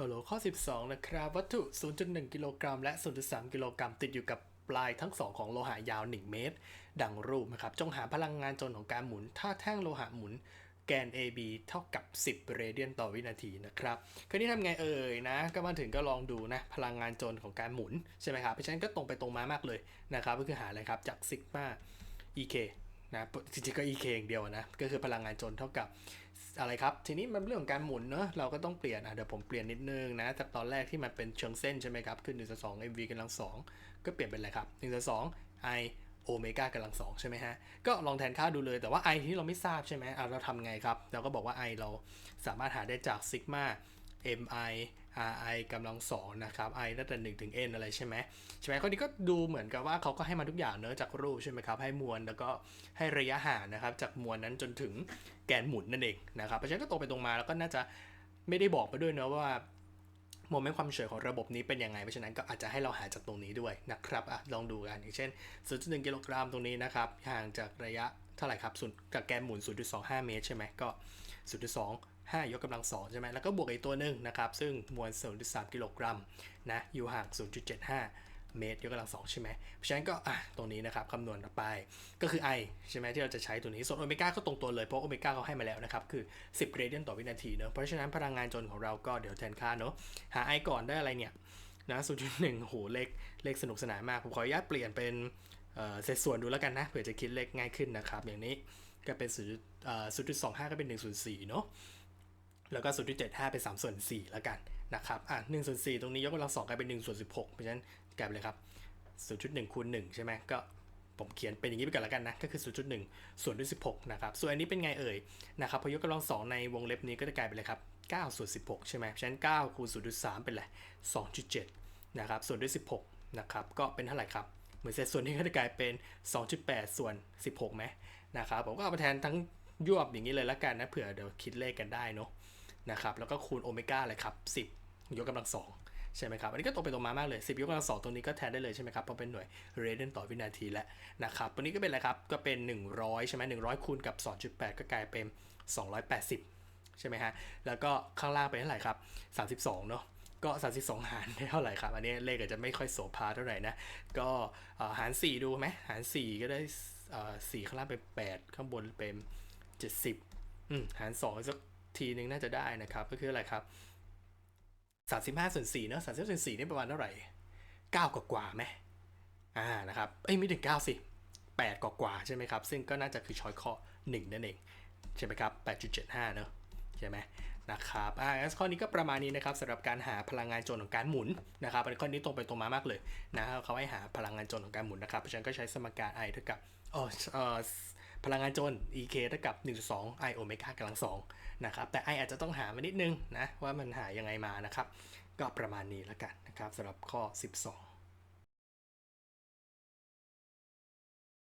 ฮัลโหลข้อ 12 นะครับ วัตถุ 0.1 กิโลกรัมและ 0.3 กิโลกรัมติดอยู่กับปลายทั้งสองของโลหะยาว 1 เมตร ดังรูปนะครับ จงหาพลังงานจนของการหมุน ถ้าแท่งโลหะหมุนแกน AB เท่ากับ 10 เรเดียนต่อวินาทีนะครับคราวนี้ทำไงเอ่ยนะ ก็มาถึงก็ลองดูนะ พลังงานจนของการหมุน ใช่ไหมครับเพราะฉะนั้นก็ตรงไปตรงมามากเลยนะครับ ก็คือหาอะไรครับ จากซิกมา EK นะจริงๆก็ EK อย่างเดียวนะ ก็คือพลังงานจนเท่ากับอะไรครับ ทีนี้มันเรื่องของการหมุนเนอะเราก็ต้องเปลี่ยนอะเดี๋ยวผมเปลี่ยนนิดนึงนะ จากตอนแรกที่มันเป็นเชิงเส้นใช่ไหมครับคือ1ต่อ2 mv กำลัง2ก็เปลี่ยนเป็นอะไรครับ1ต่อ2 i โอเมก้ากำลังสองใช่ไหมฮะ ก็ลองแทนค่าดูเลยแต่ว่า i ที่เราไม่ทราบใช่ไหมอะเราทำไงครับ เราก็บอกว่า i เราสามารถหาได้จากซิกมา mi ri กำลังสองนะครับ i ตั้งแต่1ถึง n อะไรใช่ไหมใช่ไหมข้อนี้ก็ดูเหมือนกับว่าเขาก็ให้มาทุกอย่างเนอะจากรูปใช่ไหมครับ ให้มวลแล้วก็ให้ระยะห่างนะครับ จากมวลนั้นจนถึงแกนหมุนนั่นเองนะครับ เพราะฉะนั้นก็ตรงไปตรงมาแล้วก็น่าจะไม่ได้บอกไปด้วยเนอะว่าโมเมนต์ความเฉยของระบบนี้เป็นยังไง เพราะฉะนั้นก็อาจจะให้เราหาจากตรงนี้ด้วยนะครับอะลองดูกัน อย่างเช่น 0.1 กิโลกรัมตรงนี้นะครับ ห่างจากระยะเท่าไหร่ครับศูนย์กับแกนหมุน 0.25 เมตรใช่ไหมก็ 5 ยกกำลัง 2 ใช่ไหมแล้วก็บวกอีกตัวหนึ่งนะครับ ซึ่งมวล 0.3 กิโลกรัมนะอยู่ห่าง 0.75 เมตร ยกกำลัง 2 ใช่ไหมเพราะฉะนั้นก็อะตรงนี้นะครับคำนวณไปก็คือ i ใช่ไหมที่เราจะใช้ตัวนี้ ส่วนโอเมก้าก็ตรงตัวเลย เพราะโอเมก้าเขาให้มาแล้วนะครับ คือ 10 เรเดียนต่อวินาทีเนอะเพราะฉะนั้นพลังงานจนของเราก็เดี๋ยวแทนค่าเนอะหา i ก่อนได้อะไรเนี่ยนะ0.1โหเลขเลขสนุกสนานมากผมขออนุญาตเปลี่ยนเป็นเศษส่วนดูแล้วกันนะเผื่อจะคิดเลขง่ายขึ้นนะครับ อย่างนี้ก็เป็น0.25ก็เป็น1ส่วน4เนาะ แล้วก็0.75เป็น3ส่วน4แล้วกันนะครับอะ1ส่วน4ตรงนี้ยกกำลัง2กลายเป็น1ส่วน16 เพราะฉะนั้นกลายเป็นเลยครับ0.1คูณ1ใช่ไหมก็ผมเขียนเป็นอย่างนี้ไปก่อนแล้วกันนะ ก็คือ 0.1 ส่วนด้วย 16 นะครับ ส่วนอันนี้เป็นไงเอ่ยนะครับ พอยกกำลัง2ในวงเล็บนี้ก็จะกลายเป็นเลยครับ 9 ส่วน 16 ใช่ไหมฉะนั้น 9 คูณ 0.3 เป็นอะไร2.7 นะครับ ส่วนด้วย 16 นะครับ ก็เป็นเท่าไหร่ครับ เหมือนเศษส่วนนี้ก็จะกลายเป็น 2.8 ส่วน 16ไหมนะครับ ผมก็เอาไปแทนทั้ง ยวบอย่างนี้เลยละกันนะเผื่อเดี๋ยวคิดเลขกันได้เนาะนะครับแล้วก็คูณโอเมก้าเลยครับ 10 ยกกำลัง2ใช่ไหมครับ อันนี้ก็ตรงไปตรงมามากเลย 10 ยกกำลัง2ตรงนี้ก็แทนได้เลยใช่ไหมครับ เพราะเป็นหน่วยเรเดนต่อวินาทีแล้วนะครับตัวนี้ก็เป็นอะไรครับ ก็เป็น 100 ใช่ไหม100คูณกับ 2.8 ก็กลายเป็น 280 ใช่ไหมฮะ แล้วก็ข้างล่างเป็นเท่าไหร่ครับ 32 เนาะก็ 32 หารได้เท่าไหร่ครับ อันนี้เลขอาจจะไม่ค่อยโสภาเท่าไหร่นะ ก็หาร 4 ดูไหมหาร 4 ก็ได้เอ่อ4ข้างล่างเป็น 8 ข้างบนเป็น 70หาร2สักทีนึงน่าจะได้นะครับ ก็คืออะไรครับ 35ส่วน4เนาะ35ส่วน4นี่ประมาณเท่าไหร่ 9 กว่ากว่าไหมอ่านะครับ เอ้ยไม่ถึง 9 สิ 8 กว่ากว่าใช่ไหมครับ ซึ่งก็น่าจะคือช้อยข้อ 1 นั่นเอง ใช่ไหมครับ 8.75 เนาะ ใช่ไหมนะครับอ่าข้อนี้ก็ประมาณนี้นะครับสำหรับการหาพลังงานจนของการหมุนนะครับอันนี้ข้อนี้ตรงไปตรงมามากเลยนะครับเขาให้หาพลังงานจนของการหมุนนะครับเพราะฉะนั้นก็ใช้สมการ I เท่ากับเออเออพลังงานจน EK เท่ากับ 1.2 I โอเมก้ากำลัง2นะครับแต่ I อาจจะต้องหามานิดนึงนะว่ามันหายังไงมานะครับ ก็ประมาณนี้แล้วกันนะครับสำหรับข้อ 12